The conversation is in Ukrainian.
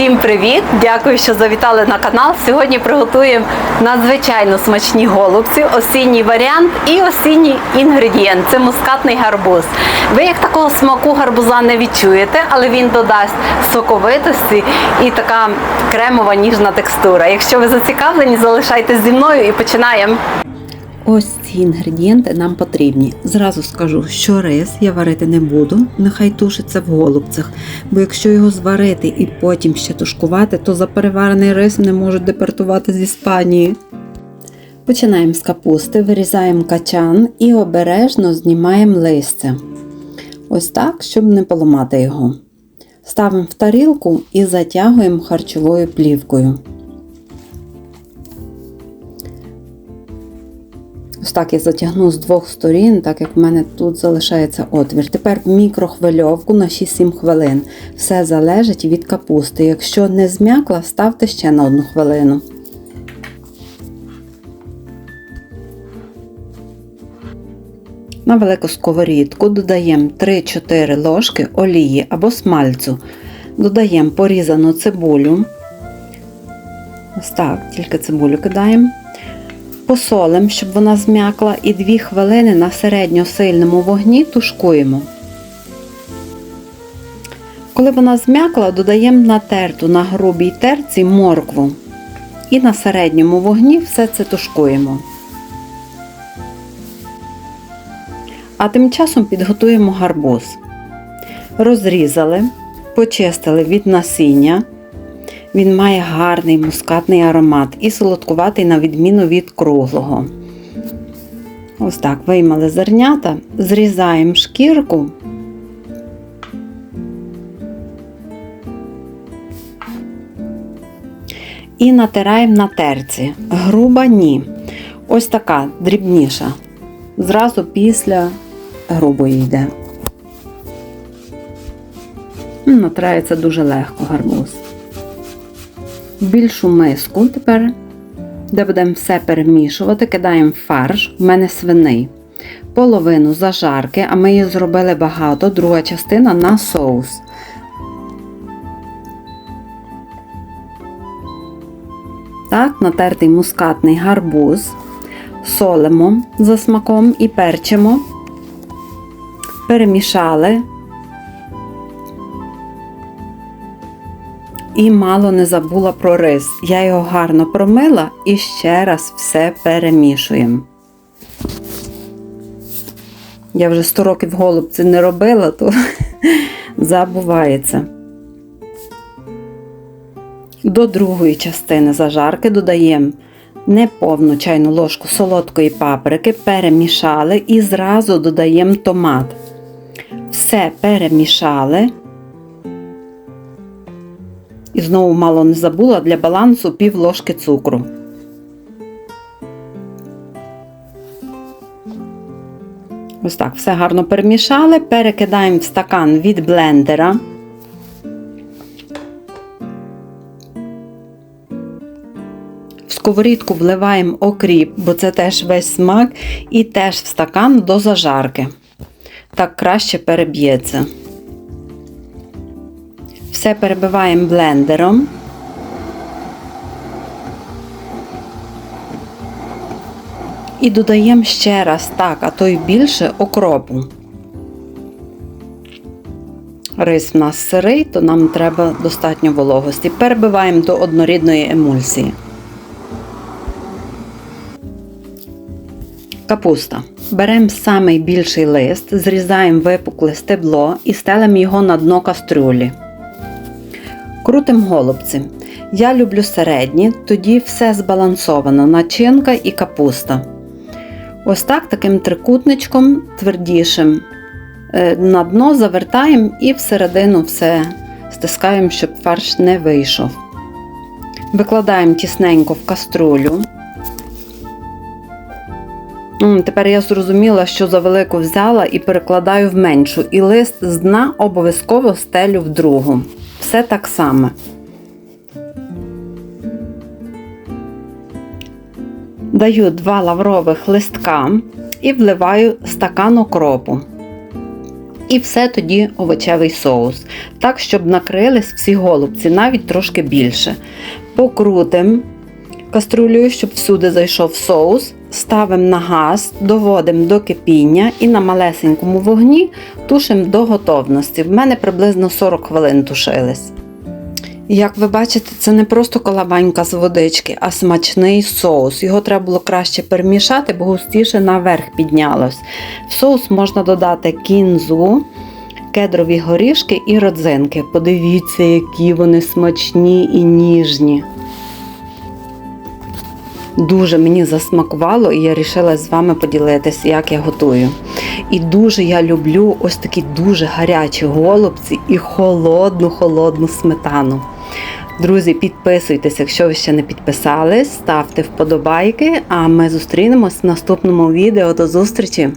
Всім привіт! Дякую, що завітали на канал. Сьогодні приготуємо надзвичайно смачні голубці, осінній варіант і осінній інгредієнт це мускатний гарбуз. Ви як такого смаку гарбуза не відчуєте, але він додасть соковитості і така кремова ніжна текстура. Якщо ви зацікавлені, залишайтесь зі мною і починаємо. Ось ці інгредієнти нам потрібні. Зразу скажу, що рис я варити не буду, нехай тушиться в голубцях, бо якщо його зварити і потім ще тушкувати, то за переварений рис не можуть депортувати з Іспанії. Починаємо з капусти, вирізаємо качан і обережно знімаємо листя. Ось так, щоб не поламати його. Ставимо в тарілку і затягуємо харчовою плівкою. Ось так я затягну з двох сторін, так як в мене тут залишається отвір. Тепер мікрохвильовку на 6-7 хвилин. Все залежить від капусти. Якщо не зм'якла, ставте ще на одну хвилину. На велику сковорідку додаємо 3-4 ложки олії або смальцю. Додаємо порізану цибулю. Ось так, тільки цибулю кидаємо. Посолимо, щоб вона зм'якла, і 2 хвилини на середньосильному вогні тушкуємо. Коли вона зм'якла, додаємо натерту на грубій терці моркву. І на середньому вогні все це тушкуємо. А тим часом підготуємо гарбуз. Розрізали, почистили від насіння. Він має гарний мускатний аромат і солодкуватий, на відміну від круглого. Ось так виймали зернята, зрізаємо шкірку. І натираємо на терці. Груба ні. Ось така дрібніша. Зразу після грубої йде. Натирається дуже легко гарбуз більшу миску тепер, де будемо все перемішувати, кидаємо фарш, у мене свиний. Половину зажарки, а ми її зробили багато, друга частина на соус. Так, натертий мускатний гарбуз, солимо за смаком і перчимо, перемішали. І мало не забула про рис. Я його гарно промила і ще раз все перемішуємо. Я вже 100 років голубці не робила, то забувається. До другої частини зажарки додаємо неповну чайну ложку солодкої паприки, перемішали і зразу додаємо томат. Все перемішали. І знову мало не забула для балансу пів ложки цукру. Ось так, все гарно перемішали, перекидаємо в стакан від блендера. В сковорідку вливаємо окріп, бо це теж весь смак, і теж в стакан до зажарки. Так краще переб'ється. Все перебиваємо блендером. І додаємо ще раз так, а то й більше окропу. Рис в нас сирий, то нам треба достатньо вологості. Перебиваємо до однорідної емульсії. Капуста. Беремо самий більший лист, зрізаємо випукле стебло і стелимо його на дно кастрюлі. Крутим голубці. Я люблю середні, тоді все збалансовано, начинка і капуста. Ось так таким трикутничком твердішим е, на дно завертаємо і всередину все стискаємо, щоб фарш не вийшов. Викладаємо тісненько в каструлю. Тепер я зрозуміла, що за велику взяла і перекладаю в меншу. І лист з дна обов'язково стелю в другу. Все так само. Даю два лаврових листка і вливаю стакан окропу. І все тоді овочевий соус. Так, щоб накрились всі голубці, навіть трошки більше. Покрутимо каструлею, щоб всюди зайшов соус. Ставимо на газ, доводимо до кипіння і на малесенькому вогні тушимо до готовності. В мене приблизно 40 хвилин тушились. Як ви бачите, це не просто колабанька з водички, а смачний соус. Його треба було краще перемішати, бо густіше наверх піднялось. В соус можна додати кінзу, кедрові горішки і родзинки. Подивіться, які вони смачні і ніжні. Дуже мені засмакувало, і я вирішила з вами поділитися, як я готую. І дуже я люблю ось такі дуже гарячі голубці і холодну, холодну сметану. Друзі, підписуйтесь, якщо ви ще не підписались, ставте вподобайки, а ми зустрінемось в наступному відео. До зустрічі!